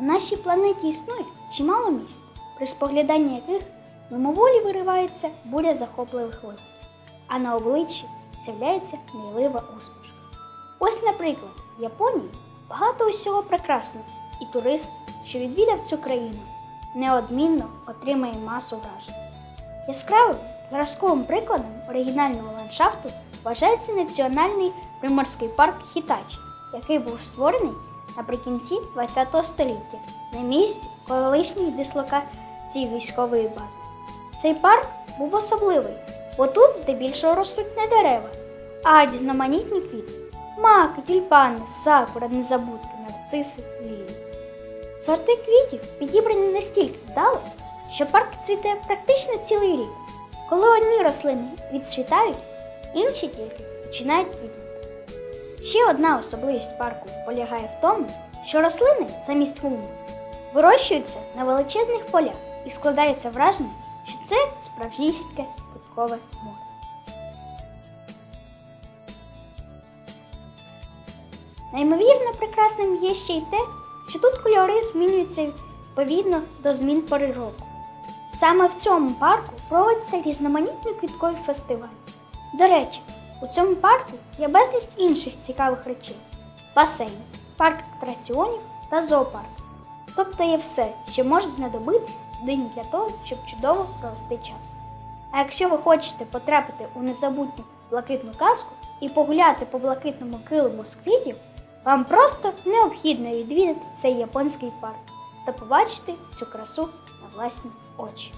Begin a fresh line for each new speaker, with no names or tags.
У нашій планеті існує чимало місць, при спогляданні яких мимоволі виривається буря захопливих вигод, а на обличчі з'являється милива усмішка. Ось, наприклад, в Японії багато усього прекрасного, і турист, що відвідав цю країну, неодмінно отримає масу вражень. Яскравим зразковим прикладом оригінального ландшафту вважається національний приморський парк Хітачі, який був створений наприкінці ХХ століття на місці колишньої дислокації військової бази. Цей парк був особливий, бо тут здебільшого ростуть не дерева, а різноманітні квіти маки, тюльпани, сакура, незабудки, нарциси, лілії. Сорти квітів підібрані настільки вдало, що парк цвіте практично цілий рік. Коли одні рослини відцвітають, інші тільки починають квітнути. Ще одна особливість парку полягає в тому, що рослини замість клумб вирощуються на величезних полях і складається враження, що це справжнісіньке квіткове море. Неймовірно прекрасним є ще й те, що тут кольори змінюються відповідно до змін пори року. Саме в цьому парку проводяться різноманітні квіткові фестивалі. До речі, у цьому парку є безліч інших цікавих речей: басейн, парк атракціонів та зоопарк. Тобто є все, що може знадобитись людині для того, щоб чудово провести час. А якщо ви хочете потрапити у незабутню блакитну казку і погуляти по блакитному килиму з квітів, вам просто необхідно відвідати цей японський парк та побачити цю красу на власні очі.